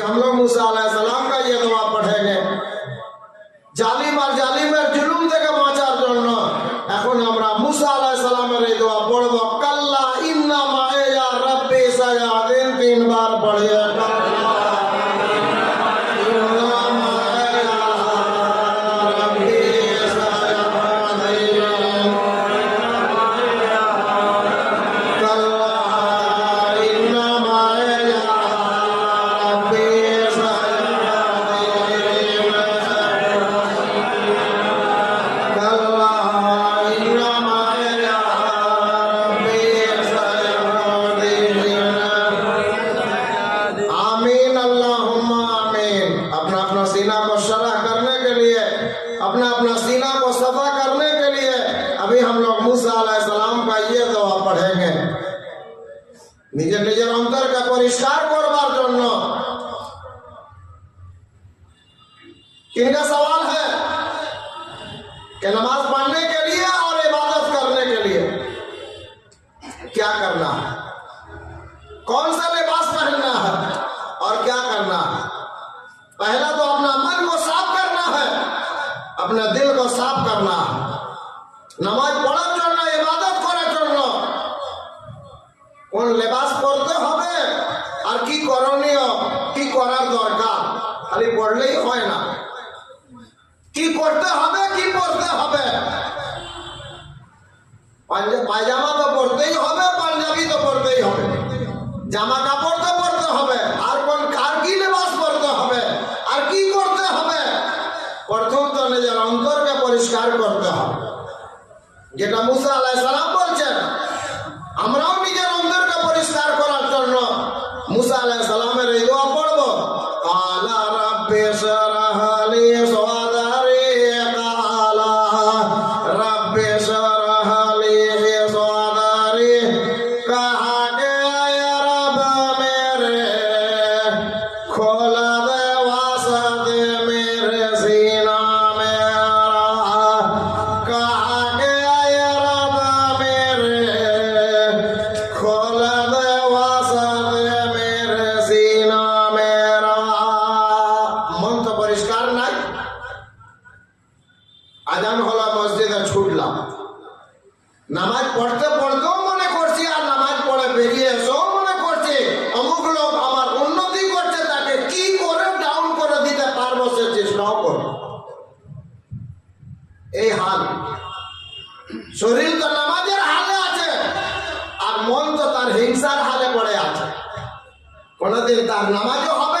ہم لوگ موسیٰ علیہ السلام کا یہ دعا پڑھیں گے۔ अभी हम लोग मूसा अलैहि सलाम का ये दुआ पढ़ेंगे নিজের নিজের অন্তরকে পরিষ্কার করবার জন্য इनका सवाल है कि नमाज पढ़ने के लिए और इबादत करने के लिए क्या करना है कौन सा लिबास पहनना है और क्या करना है पहला तो अपना मन को साफ करना है अपने दिल को साफ करना है নামাজ পড়ার জন্য, ইবাদত করার জন্য। কোন লেবাস পরতে হবে আর কি করণীয়, কি করার দরকার, খালি পড়লেই হয় না। কি করতে হবে, কি পড়তে হবে? পায়জামা তো পরতেই হবে, পাঞ্জাবি তো পরতেই হবে। জামা কাপড় তো পরতে হবে আর কোন কার কি লেবাস পরতে হবে আর কি করতে হবে প্রথম তো নিজের অন্তরকে পরিষ্কার করতে হবে যেটা মুসা আলাই সালাম বলছেন, আমরাও নিজের অন্তরকে পরিষ্কার করার জন্য মুসা আলাই সালামের এই দোয়া পড়ব। আলা রাব্বে সারাহালি সওয়াদারি আলা রাব্বে সারাহালি সওয়াদারি কাহাগে আয়া রাব মেরে খোলা পরিষ্কার নাই। আজান হলো মসজিদে ছুটলাম। নামাজ পড়তে পড়তেও মনে করছি, আর নামাজ পড়ে বেরিয়ে এসেও মনে করছি, অমুক লোক আমার উন্নতি করছে, তাকে কি করে ডাউন করে দিতে পারব সে চেষ্টাও করো এই হাল। শরীর তো নামাজের হালে আছে, আর মন তো তার হিংসার হালে পড়ে আছে। কোনোদিন তার নামাজও হবে